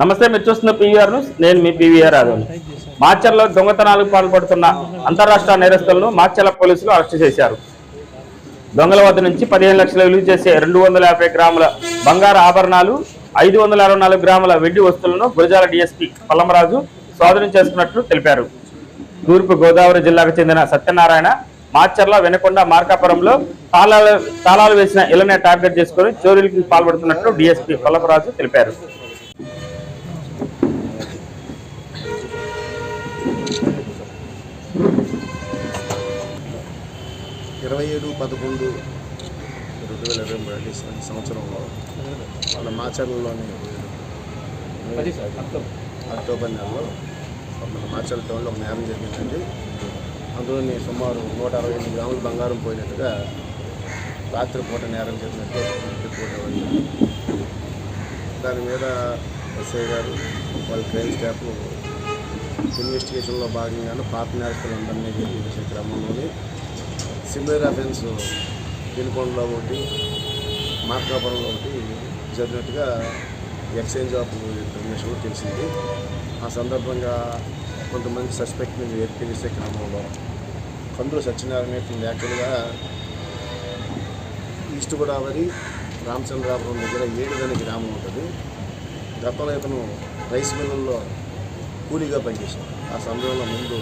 నమస్తే మీరు చూస్తున్న పీవీఆర్ న్యూస్. నేను మీ పీవీఆర్ యాదవ్. మాచర్లో దొంగతనాలకు పాల్పడుతున్న అంతరాష్ట్ర నేరస్తులను మాచర్ల పోలీసులు అరెస్టు చేశారు. దొంగల వద్ద నుంచి పదిహేను లక్షలు విలువ చేసే రెండు వందల యాభై గ్రాముల బంగారు ఆభరణాలు ఐదు వందల అరవై నాలుగు గ్రాముల వెండి వస్తువులను గురజాల డిఎస్పీ పల్లమరాజు స్వాధీనం చేసుకున్నట్లు తెలిపారు. తూర్పు గోదావరి జిల్లాకు చెందిన సత్యనారాయణ మాచర్ల వెనకొండ మార్కాపురంలో తాళాలు తాళాలు వేసిన ఇళ్ళనే టార్గెట్ చేసుకుని చోరీలకు పాల్పడుతున్నట్లు డీఎస్పీ పల్లమరాజు తెలిపారు. ఇరవై ఏడు పదకొండు రెండు వేల ఇరవై మూడు సంవత్సరంలో మన మాచర్లలోని అక్టోబర్ నెలలో మన మాచర్ల టౌన్లో ఒక నేరం జరిగిందండి. అందులోని సుమారు నూట అరవై ఎనిమిది గ్రాములు బంగారం పోయినట్టుగా రాత్రిపూట నేరం జరిగినట్టు రిపోర్ట్ దాని మీద ఎస్ఐ గారు వాళ్ళ క్రైమ్ స్టాఫ్ ఇన్వెస్టిగేషన్లో భాగంగానే పాత నేరస్తులందరినీ చేసే క్రమంలోని సిమిలర్ అఫెన్స్ పిన్కొండలో ఒకటి మార్కాపురంలో ఒకటి జరిగినట్టుగా ఎక్స్చేంజ్ ఆఫ్ ఇన్ఫర్మేషన్ తెలిసింది. ఆ సందర్భంగా కొంతమంది సస్పెక్ట్ని వెరిఫికేసే క్రమంలో కందులు సత్యనారాయణ యాక్చువల్గా ఈస్ట్ గోదావరి రామచంద్రాపురం దగ్గర ఏడుదనే గ్రామం ఉంటుంది. గతంలో ఇతను రైస్ మిల్లుల్లో కూలీగా పనిచేశాడు. ఆ సమయంలో ముందు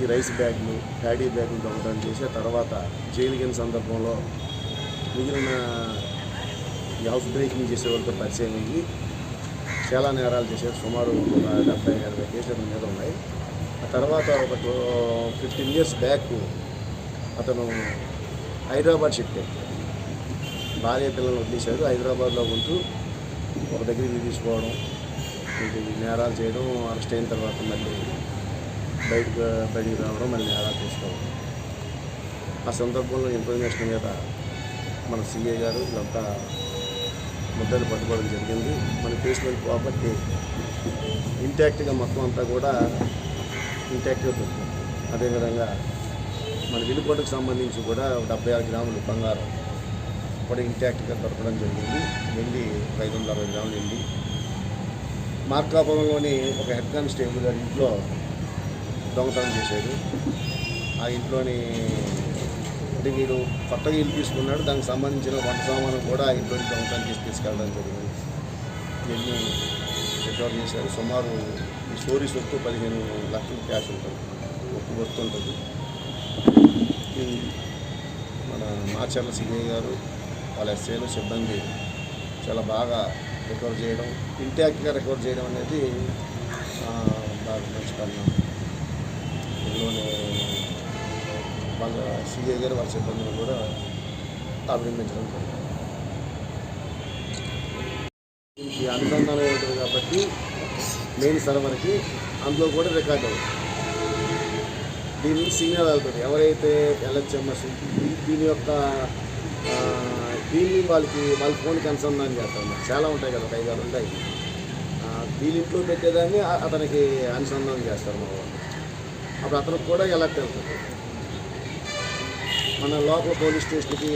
ఈ రైస్ బ్యాగ్లు ప్యాడీ బ్యాగులు దొంగతనం చేసి తర్వాత జైలుగిన సందర్భంలో మిగిలిన ఈ హౌస్ బ్రేకింగ్ చేసేవాళ్ళతో పరిచయం అయ్యి చాలా నేరాలు చేశారు సుమారు ఒక డెబ్బై ఎనభై కేసుల మీద ఉన్నాయి. ఆ తర్వాత ఒక ఫిఫ్టీన్ ఇయర్స్ బ్యాక్ అతను హైదరాబాద్ షిఫ్ట్ అయ్యాడు. భార్య పిల్లలు వదిలేశాడు. హైదరాబాద్లో ఉంటూ ఒక దగ్గరికి తీసుకోవడం నేరాలు చేయడం అరెస్ట్ అయిన తర్వాత మళ్ళీ బయటకు బయటికి రావడం మళ్ళీ నేరాలు తీసుకోవడం. ఆ సందర్భంలో ఇన్ఫర్మేషన్ మీద మన సిఏ గారు ఇదంతా ముద్దలు పట్టుకోవడం జరిగింది. మన కేసులో కాబట్టి ఇంటాక్ట్గా మొత్తం అంతా కూడా ఇంటాక్ట్గా దొరికింది అదేవిధంగా మన విలుకోటకు సంబంధించి కూడా డెబ్బై ఆరు గ్రాములు బంగారం కూడా ఇంటాక్ట్గా దొరకడం జరిగింది. వెండి ఐదు వందల అరవై గ్రాములు వెండి మార్కాపురంలోని ఒక హెడ్ కానిస్టేబుల్ గారి ఇంట్లో దొంగతనం చేశాడు ఆ ఇంట్లోని అంటే వీడు కొత్తగా ఇల్లు తీసుకున్నాడు. దానికి సంబంధించిన వంట సామాను కూడా ఆ ఇంట్లోని దొంగతనం చేసి తీసుకెళ్ళడం జరిగింది. ఇవన్నీ రికవర్ చేశారు. సుమారు ఈ స్టోరీ సొత్తు పదిహేను లక్షల క్యాష్ ఉంటుంది. ఒక్క వస్తుంటుంది మన మాచర్ల సిఐ గారు వాళ్ళ ఎస్ఏలు సిబ్బంది చాలా బాగా రికవర్ చేయడం ఇంటాక్ట్గా రికవర్ చేయడం అనేది బాగా మంచి పరిణామం ఇందులోనే వాళ్ళ సిఐ గారు వాళ్ళ సిబ్బందిని కూడా అభినందించడం జరిగింది. ఈ అనుసంధానం ఉంటుంది కాబట్టి మెయిన్ సర్వర్కి అందులో కూడా రికార్డ్ అవుతుంది దీని సిగ్నల్ వెళ్తుంది ఎవరైతే ఎల్హెచ్ఎంఎస్ దీని యొక్క వీళ్ళు వాళ్ళకి వాళ్ళ ఫోన్కి అనుసంధానం చేస్తారు చాలా ఉంటాయి కదా ఒక ఐదారు ఉంటాయి. ఆ, వీళ్ళ ఇంట్లో పెట్టేదాన్ని అతనికి అనుసంధానం చేస్తారు మా వాళ్ళు. అప్పుడు అతనికి కూడా ఎలర్ట్ వెళ్తుంది మన లోకల్ పోలీస్ స్టేషన్కి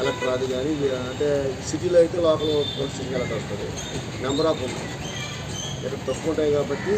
ఎలర్ట్ రాదు కానీ అంటే సిటీలో అయితే లోకల్ పోలీస్ స్టేషన్కి ఎలర్ట్ వస్తుంది. నెంబర్ ఆఫ్ ఇక్కడ తక్కువ ఉంటాయి కాబట్టి